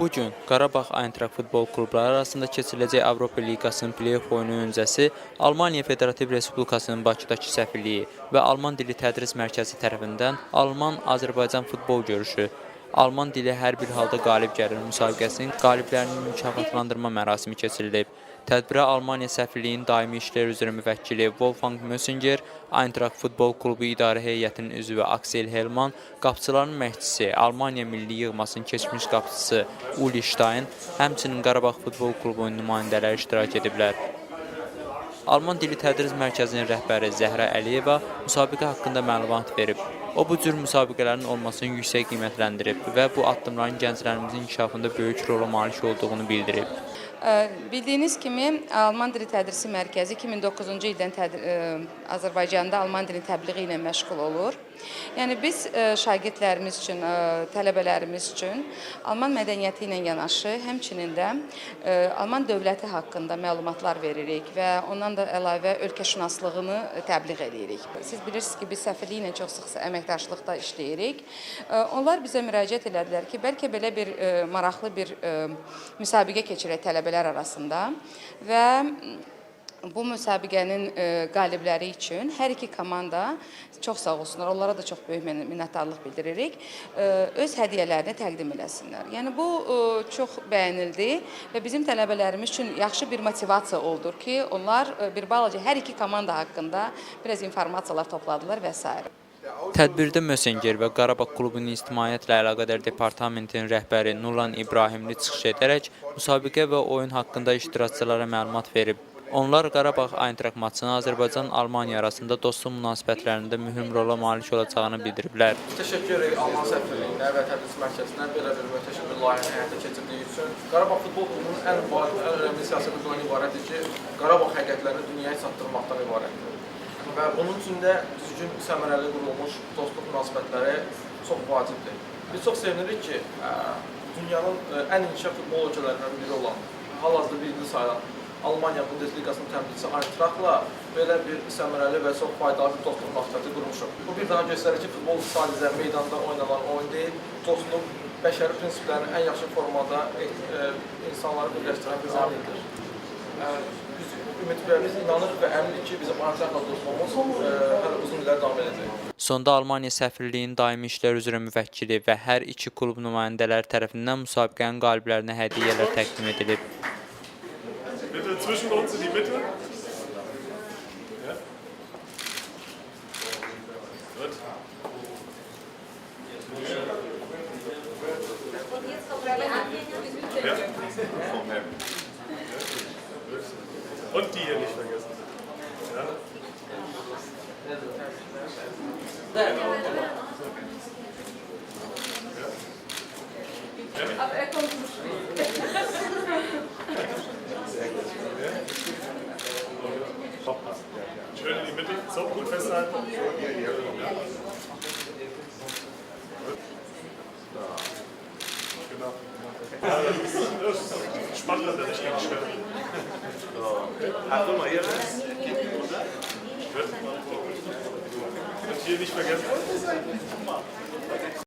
Bu gün Qarabağ Eintracht futbol klubları arasında keçiriləcək Avropa Liqasının play-off oyunu öncəsi Almaniya Federativ Respublikasının Bakıdakı səfirliyi və Alman dili tədris mərkəzi tərəfindən Alman-Azərbaycan futbol görüşü Alman dili hər bir halda qalib gəlir müsabiqəsinin qaliblərini mükafatlandırma mərasimi keçirilib. Tədbirə Almaniya səfirliyinin daimi işlər üzrə müvəkkili Wolfgang Mössinger, Eintracht futbol klubu idarə heyətinin üzvü Aksel Helman, qapıçıların məşqçisi, Almaniya milli yığmasının keçmiş qapıçısı Uli Stein, həmçinin Qarabağ futbol klubunun nümayəndələri iştirak ediblər. Alman dili tədris mərkəzinin rəhbəri Zəhra Əliyeva müsabiqə haqqında məlumat verib. O bu cür müsabiqələrin olmasını yüksək qiymətləndirib və bu addımların gənclərimizin inkişafında böyük rola malik olduğunu bildirib. Bildiyiniz kimi Alman dili tədrisi mərkəzi 2009-cu ildən ə, Azərbaycanda Alman dili təbliği ilə məşğul olur. Yəni biz ə, şagirdlərimiz üçün, ə, tələbələrimiz üçün Alman mədəniyyəti ilə yanaşı, həmçinin də ə, Alman dövləti haqqında məlumatlar veririk və ondan da əlavə ölkəşünaslığını təbliğ edirik. Siz bilirsiniz ki, biz səfirliklə çox sıx əməkdaşlıqda işləyirik. Onlar bizə müraciət elədilər ki, bəlkə belə bir maraqlı bir müsabiqə keçirək tələbələr arasında və bu müsabiqənin ə, qalibləri üçün hər iki komanda çox sağ olsunlar. Onlara da çox böyük min- minnətdarlıq bildiririk. Ə, Öz hədiyyələrini təqdim eləsinlər. Yəni bu ə, çox bəyənildi və bizim tələbələrimiz üçün yaxşı bir motivasiya oldu ki, onlar bir balaca hər iki komanda haqqında biraz informasiyalar topladılar və s. Tədbirdə Mösenger və Qarabağ klubunun ictimaiyyətlə əlaqədar departamentinin rəhbəri Nurlan İbrahimli çıxış edərək müsabiqə və oyun haqqında iştirakçılara məlumat verib. Onlar Qarabağ Eintracht maçının Azərbaycan-Almaniya arasında dostluq münasibətlərində mühüm rola malik olacağını bildiriblər. Təşəkkür edirik Alman səfirliyinə və tədris mərkəzinə belə bir möhtəşəm bir layihəni həyata keçirdiyi üçün. Qarabağ futbol klubunun ən ən önəmli siyasəti bundan ibarətdir ki, Qarabağ həqiqətlərini dünyaya çatdırmaqdan ibarətdir. Və bunun üçün də düzgün, səmərəli qurulmuş dostluq münasibətləri çox vacibdir. Biz çox sevinirik ki, dünyanın ən inkişaf futbol ölkələrindən biri olan, hal-hazırda birinci sayılan Almaniya Bundesliqasının təmsilçisi Eintrachtla belə bir səmərəli və çox faydalı bir dostluq münasibəti qurmuşuq. Bu bir daha göstərir ki, futbol sadəcə meydanda oynanan oyun deyil, dostluq bəşəri prinsiplərin ən yaxşı formada e, e, insanları birləşdirən bir amildir. Biz ümidlərimiz inanırıq və əminik ki, bizim Eintrachtla dostluğumuz e, hələ uzun illər davam edəcək. Sonda Almaniya səfirliyinin daimi işlər üzrə müvəkkili və hər iki klub nümayəndələri tərəfindən müsabiqənin qaliblərinə hədiyyələr təqdim edilib. Bitte zwischen uns in die Mitte. Ja. Gut. Und jetzt kommt die Ja, vom Hemd. Und die hier nicht vergessen. Ja. Ja. Aber er kommt zu spät. Schön in die Mitte. So, gut festhalten. Genau. Ja, das ist, das spannender, der nicht ganz schwer. Achtung mal hier. Und hier nicht vergessen.